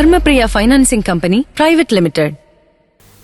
Dharmapriya financing company private limited.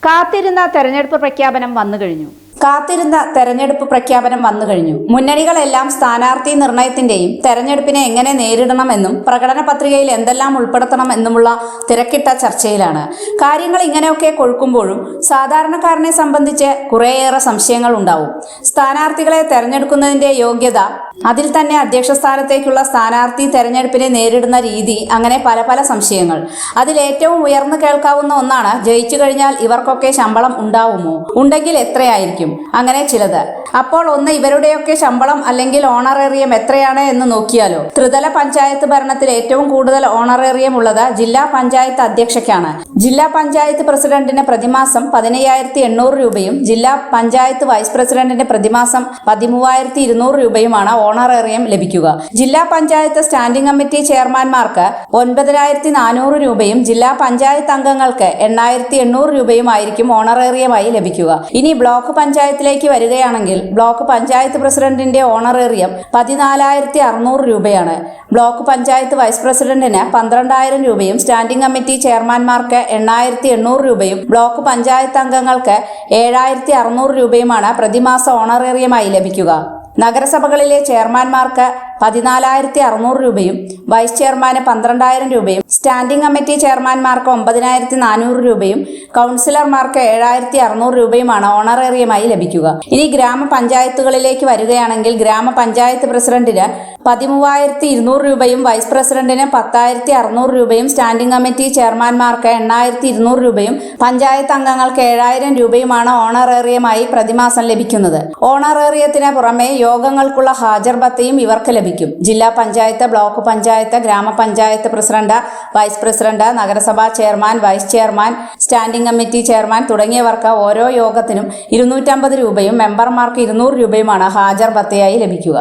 കാത്തിരുന്ന തെരഞ്ഞെടുപ്പ് പ്രഖ്യാപനം വന്നു കഴിഞ്ഞു. കാത്തിരുന്ന തെരഞ്ഞെടുപ്പ് പ്രഖ്യാപനം വന്നു കഴിഞ്ഞു. മുന്നണികളെല്ലാം സ്ഥാനാർത്ഥി നിർണയത്തിന്റെയും തെരഞ്ഞെടുപ്പിനെ എങ്ങനെ നേരിടണമെന്നും പ്രകടന പത്രികയിൽ എന്തെല്ലാം ഉൾപ്പെടുത്തണം എന്നുമുള്ള തിരക്കിട്ട ചർച്ചയിലാണ്. കാര്യങ്ങൾ ഇങ്ങനെയൊക്കെ കൊഴുക്കുമ്പോഴും സാധാരണക്കാരനെ സംബന്ധിച്ച് കുറേയേറെ സംശയങ്ങൾ ഉണ്ടാവും സ്ഥാനാർത്ഥികളെ തെരഞ്ഞെടുക്കുന്നതിന്റെ യോഗ്യത അതിൽ തന്നെ അധ്യക്ഷ സ്ഥാനത്തേക്കുള്ള സ്ഥാനാർത്ഥി തെരഞ്ഞെടുപ്പിനെ നേരിടുന്ന രീതി അങ്ങനെ പല പല സംശയങ്ങൾ. അതിൽ ഏറ്റവും ഉയർന്നു കേൾക്കാവുന്ന ഒന്നാണ് ജയിച്ചു കഴിഞ്ഞാൽ ഇവർക്കൊക്കെ ശമ്പളം ഉണ്ടാവുമോ? ഉണ്ടെങ്കിൽ എത്രയായിരിക്കും? അങ്ങനെ ചിലത്. അപ്പോൾ ഒന്ന് ഇവരുടെയൊക്കെ ശമ്പളം അല്ലെങ്കിൽ ഓണറേറിയം എത്രയാണ് എന്ന് നോക്കിയാലോ? ത്രിതല പഞ്ചായത്ത് ഭരണത്തിൽ ഏറ്റവും കൂടുതൽ ഓണറേറിയം ഉള്ളത് ജില്ലാ പഞ്ചായത്ത് അധ്യക്ഷയ്ക്കാണ്. ജില്ലാ പഞ്ചായത്ത് പ്രസിഡന്റിന് പ്രതിമാസം പതിനയ്യായിരത്തി എണ്ണൂറ് രൂപയും ജില്ലാ പഞ്ചായത്ത് വൈസ് പ്രസിഡന്റിന് പ്രതിമാസം പതിമൂവായിരത്തി ഇരുന്നൂറ് രൂപയുമാണ് ഓണറേറിയം ലഭിക്കുക. ജില്ലാ പഞ്ചായത്ത് സ്റ്റാൻഡിംഗ് കമ്മിറ്റി ചെയർമാൻമാർക്ക് ഒൻപതിനായിരത്തി നാനൂറ് രൂപയും ജില്ലാ പഞ്ചായത്ത് അംഗങ്ങൾക്ക് എണ്ണായിരത്തി എണ്ണൂറ് രൂപയും ആയിരിക്കും ഓണറേറിയമായി ലഭിക്കുക. ഇനി ബ്ലോക്ക് പഞ്ചായത്തിലേക്ക് വരികയാണെങ്കിൽ ബ്ലോക്ക് പഞ്ചായത്ത് പ്രസിഡന്റിന്റെ ഓണറേറിയം പതിനാലായിരത്തി അറുന്നൂറ് രൂപയാണ്. ബ്ലോക്ക് പഞ്ചായത്ത് വൈസ് പ്രസിഡന്റിന് പന്ത്രണ്ടായിരം രൂപയും സ്റ്റാൻഡിംഗ് കമ്മിറ്റി ചെയർമാൻമാർക്ക് എണ്ണായിരത്തി എണ്ണൂറ് രൂപയും ബ്ലോക്ക് പഞ്ചായത്ത് അംഗങ്ങൾക്ക് ഏഴായിരത്തി അറുന്നൂറ് രൂപയുമാണ് പ്രതിമാസ ഓണറേറിയമായി ലഭിക്കുക. നഗരസഭകളിലെ ചെയർമാൻമാർക്ക് പതിനാലായിരത്തി അറുന്നൂറ് രൂപയും വൈസ് ചെയർമാന് പന്ത്രണ്ടായിരം രൂപയും സ്റ്റാൻഡിംഗ് കമ്മിറ്റി ചെയർമാൻമാർക്ക് ഒമ്പതിനായിരത്തി നാനൂറ് രൂപയും കൗൺസിലർമാർക്ക് ഏഴായിരത്തി അറുന്നൂറ് രൂപയുമാണ് ഓണറേറിയമായി ലഭിക്കുക. ഇനി ഗ്രാമപഞ്ചായത്തുകളിലേക്ക് വരികയാണെങ്കിൽ ഗ്രാമപഞ്ചായത്ത് പ്രസിഡന്റിന് പതിമൂവായിരത്തി ഇരുന്നൂറ് രൂപയും വൈസ് പ്രസിഡന്റിന് പത്തായിരത്തി അറുന്നൂറ് രൂപയും സ്റ്റാൻഡിംഗ് കമ്മിറ്റി ചെയർമാൻമാർക്ക് എണ്ണായിരത്തി ഇരുന്നൂറ് രൂപയും പഞ്ചായത്ത് അംഗങ്ങൾക്ക് ഏഴായിരം രൂപയുമാണ് ഓണറേറിയമായി പ്രതിമാസം ലഭിക്കുന്നത്. ഓണറേറിയത്തിന് പുറമെ യോഗങ്ങൾക്കുള്ള ഹാജർ ഭത്തയും ഇവർക്ക് ലഭിക്കും. ജില്ലാ പഞ്ചായത്ത് ബ്ലോക്ക് പഞ്ചായത്ത് ഗ്രാമപഞ്ചായത്ത് പ്രസിഡന്റ് വൈസ് പ്രസിഡന്റ് നഗരസഭാ chairman vice chairman standing committee chairman തുടങ്ങിയവർക്ക് ഓരോ യോഗത്തിനും ഇരുന്നൂറ്റമ്പത് രൂപയും മെമ്പർമാർക്ക് ഇരുന്നൂറ് രൂപയുമാണ് ഹാജർ ഭത്തയായി ലഭിക്കുക.